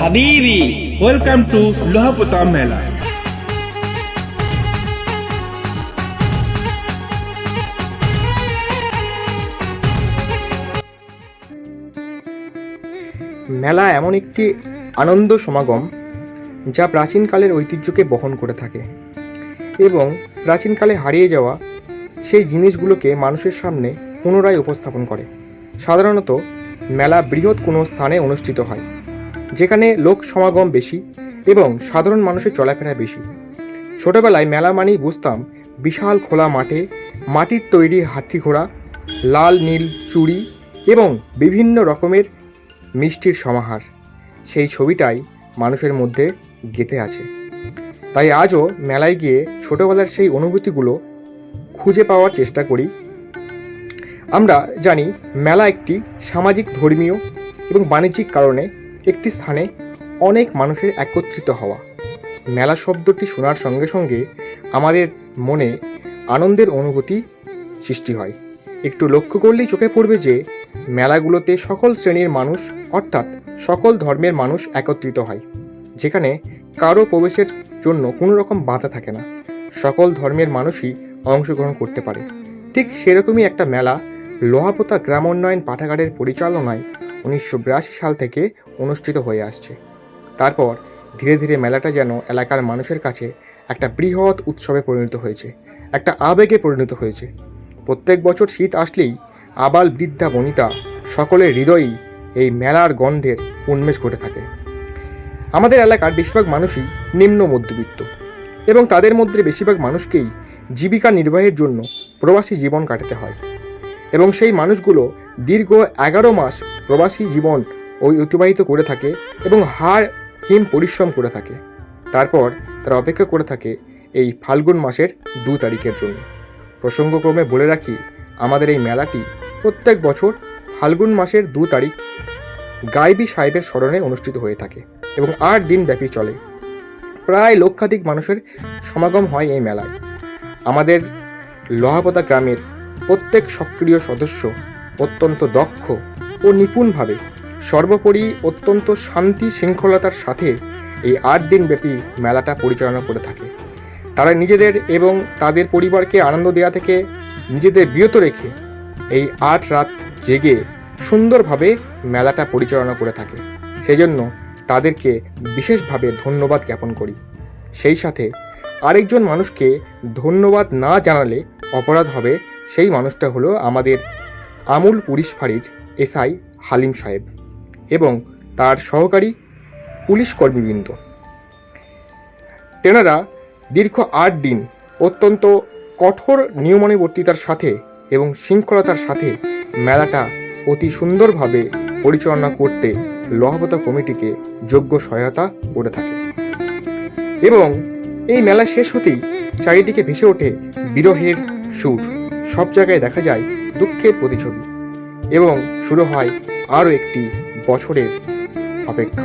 হাবিবি Welcome to Lohapota Mela. মেলা এমন একটি আনন্দ সমাগম যা প্রাচীনকালের ঐতিহ্যকে বহন করে থাকে এবং প্রাচীনকালে হারিয়ে যাওয়া সেই জিনিসগুলোকে মানুষের সামনে পুনরায় উপস্থাপন করে সাধারণত মেলা বৃহৎ কোনো স্থানে অনুষ্ঠিত হয় যেখানে লোক সমাগম বেশি এবং সাধারণ মানুষের চলাফেরা বেশি। ছোটবেলায় মেলা মানেই বুঝতাম, বিশাল খোলা মাঠে মাটির তৈরি হাতি ঘোড়া, লাল নীল চুড়ি এবং বিভিন্ন রকমের মিষ্টির সমাহার। সেই ছবিটাই মানুষের মধ্যে গেঁথে আছে। তাই আজও মেলায় গিয়ে ছোটোবেলার সেই অনুভূতিগুলো খুঁজে পাওয়ার চেষ্টা করি। আমরা জানি, মেলা একটি সামাজিক, ধর্মীয় এবং বাণিজ্যিক কারণে একটি স্থানে অনেক মানুষের একত্রিত হওয়া। মেলা শব্দটি শোনার সঙ্গে সঙ্গে আমাদের মনে আনন্দের অনুভূতি সৃষ্টি হয়। একটু লক্ষ্য করলেই চোখে পড়বে যে, মেলাগুলোতে সকল শ্রেণির মানুষ, অর্থাৎ সকল ধর্মের মানুষ একত্রিত হয়, যেখানে কারও প্রবেশের জন্য কোনো রকম বাধা থাকে না। সকল ধর্মের মানুষই অংশগ্রহণ করতে পারে। ঠিক সেরকমই একটা মেলা লোহাপোতা গ্রাম উন্নয়ন পাঠাগারের পরিচালনায় উনিশশো বিরাশি সাল থেকে অনুষ্ঠিত হয়ে আসছে। তারপর ধীরে ধীরে মেলাটা যেন এলাকার মানুষের কাছে একটা বৃহৎ উৎসবে পরিণত হয়েছে, একটা আবেগে পরিণত হয়েছে। প্রত্যেক বছর শীত আসলেই আবাল বৃদ্ধা বনিতা সকলের হৃদয়েই এই মেলার গন্ধের উন্মেষ ঘটে থাকে। আমাদের এলাকার বেশিরভাগ মানুষই নিম্ন মধ্যবিত্ত এবং তাদের মধ্যে বেশিরভাগ মানুষকেই জীবিকা নির্বাহের জন্য প্রবাসী জীবন কাটাতে হয় এবং সেই মানুষগুলো দীর্ঘ এগারো মাস প্রবাসী জীবন ওই অতিবাহিত করে থাকে এবং হাড় হিম পরিশ্রম করে থাকে। তারপর তারা অপেক্ষা করে থাকে এই ফাল্গুন মাসের দু তারিখের জন্য। প্রসঙ্গক্রমে বলে রাখি, আমাদের এই মেলাটি প্রত্যেক বছর ফাল্গুন মাসের দু তারিখ গাইবি সাহেবের স্মরণে অনুষ্ঠিত হয়ে থাকে এবং আট দিন ব্যাপী চলে। প্রায় লক্ষাধিক মানুষের সমাগম হয় এই মেলায়। আমাদের লোহাপতা গ্রামের প্রত্যেক সক্রিয় সদস্য অত্যন্ত দক্ষ ও নিপুণভাবে সর্বোপরি অত্যন্ত শান্তি শৃঙ্খলতার সাথে এই আট দিন ব্যাপী মেলাটা পরিচালনা করে থাকে। তারা নিজেদের এবং তাদের পরিবারকে আনন্দ দেওয়া থেকে নিজেদের বিরত রেখে এই আট রাত জেগে সুন্দরভাবে মেলাটা পরিচালনা করে থাকে। সেজন্য তাদেরকে বিশেষভাবে ধন্যবাদ জ্ঞাপন করি। সেই সাথে আরেকজন মানুষকে ধন্যবাদ না জানালে অপরাধ হবে সেই মানুষটা হলো আমাদের আমুল পুলিশ ফাঁড়ির এসআই হালিম সাহেব এবং তার সহকারী পুলিশ কর্মীবৃন্দ। তেনারা দীর্ঘ আট দিন অত্যন্ত কঠোর নিয়মানুবর্তিতার সাথে এবং শৃঙ্খলতার সাথে মেলাটা অতি সুন্দরভাবে পরিচালনা করতে লহাবতা কমিটিকে যোগ্য সহায়তা করে থাকে। এবং এই মেলা শেষ হতেই চারিদিকে ভেসে ওঠে বিরহের সুর। সব জায়গায় দেখা যায় দুঃখের প্রতিছবি এবং শুরু হয় আরও একটি বছরের অপেক্ষা।